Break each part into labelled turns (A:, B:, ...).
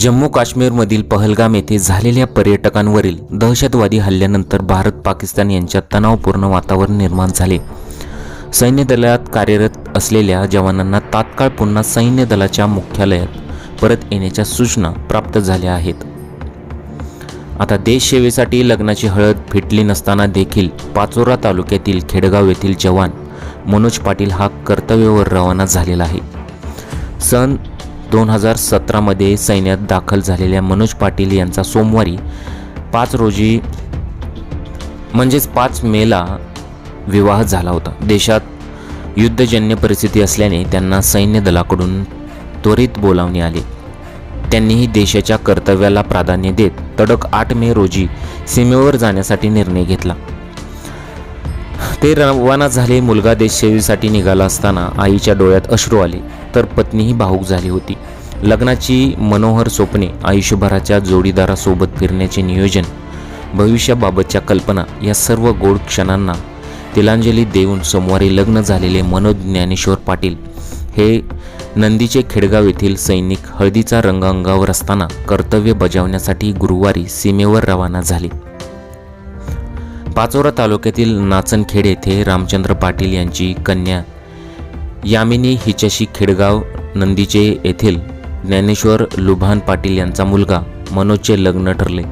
A: जम्मू काश्मीरमधील पहलगाम येथे झालेल्या पर्यटकांवरील दहशतवादी हल्ल्यानंतर भारत पाकिस्तान यांच्यात तणावपूर्ण वातावरण निर्माण झाले. सैन्य दलात कार्यरत असलेल्या जवानांना तात्काळ पुन्हा सैन्य दलाच्या मुख्यालयात परत येण्याच्या सूचना प्राप्त झाल्या आहेत. आता देशसेवेसाठी लग्नाची हळद फिटली नसताना देखील पाचोरा तालुक्यातील खेडगाव येथील जवान मनोज पाटील हा कर्तव्यावर रवाना झालेला आहे. सन दोन हजार सतरामध्ये सैन्यात दाखल झालेल्या मनोज पाटील यांचा सोमवारी पाच रोजी म्हणजेच पाच मेला विवाह झाला होता. देशात युद्धजन्य परिस्थिती असल्याने त्यांना सैन्य दलाकडून त्वरित बोलावणे आले. त्यांनीही देशाच्या कर्तव्याला प्राधान्य देत तडक आठ मे रोजी सीमेवर जाण्यासाठी निर्णय घेतला. ते रवाना झाले मुलगा देशसेवेसाठी निघाला असताना आईच्या डोळ्यात अश्रू आले तर पत्नीही भाऊक झाली होती. लग्नाची मनोहर स्वप्ने आयुष्यभराच्या जोडीदारासोबत फिरण्याचे नियोजन भविष्याबाबतच्या कल्पना या सर्व गोड क्षणांना तिलांजली देऊन सोमवारी लग्न झालेले मनोज ज्ञानेश्वर पाटील हे नंदीचे खेडगाव येथील सैनिक हळदीचा रंग अंगावर असताना कर्तव्य बजावण्यासाठी गुरुवारी सीमेवर रवाना झाले. पाचोरा तालुक्यातील नाचनखेड येथे रामचंद्र पाटील यांची कन्या यामिनी हिच्याशी खेडगाव नंदीचे येथील ज्ञानेश्वर लुभान पाटील यांचा मुलगा मनोजचे लग्न ठरले.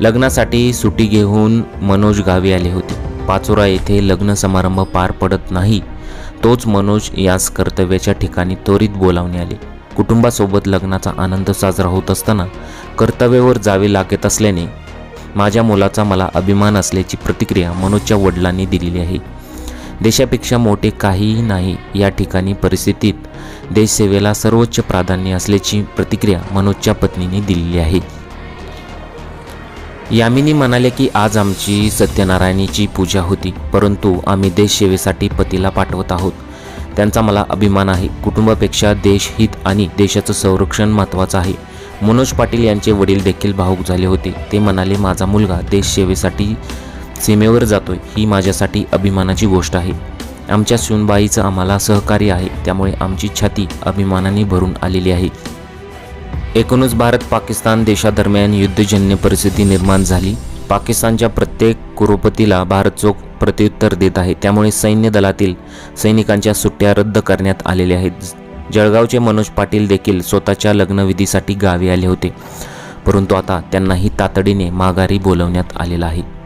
A: लग्नासाठी सुट्टी घेऊन मनोज गावी आले होते. पाचोरा येथे लग्न समारंभ पार पडत नाही तोच मनोज यास कर्तव्याच्या ठिकाणी त्वरित बोलावणे आले. कुटुंबासोबत लग्नाचा आनंद साजरा होत असताना कर्तव्यावर जावे लागत असल्याने माझ्या मुलाचा मला अभिमान असल्याची प्रतिक्रिया मनोजच्या वडिलांनी दिलेली आहे. देशापेक्षा मोठे काहीही नाही या ठिकाणी परिस्थितीत देशसेवेला सर्वोच्च प्राधान्य असल्याची प्रतिक्रिया मनोजच्या पत्नीने दिलेली आहे. यामिनी म्हणाले की आज आमची सत्यनारायणीची पूजा होती परंतु आम्ही देशसेवेसाठी पतीला पाठवत आहोत. त्यांचा मला अभिमान आहे. कुटुंबापेक्षा देशहित आणि देशाचं संरक्षण महत्त्वाचं आहे. मनोज पाटील यांचे वडील देखील भाऊक झाले होते. ते म्हणाले माझा मुलगा देशसेवेसाठी सीमेवर जातोय. ही माझ्यासाठी अभिमानाची गोष्ट आहे. आमच्या सुनबाईचं आम्हाला सहकार्य आहे. त्यामुळे आमची छाती अभिमानाने भरून आलेली आहे. एकूणच भारत पाकिस्तान देशादरम्यान युद्धजन्य परिस्थिती निर्माण झाली. पाकिस्तानच्या प्रत्येक कुरुपतीला भारत चोख प्रत्युत्तर देत आहे. त्यामुळे सैन्य दलातील सैनिकांच्या सुट्ट्या रद्द करण्यात आलेल्या आहेत. जळगावचे मनोज पाटील देखील स्वतःच्या लग्नविधीसाठी गावी आले होते. परंतु आता त्यांनाही तातडीने माघारी बोलवण्यात आलेलं आहे.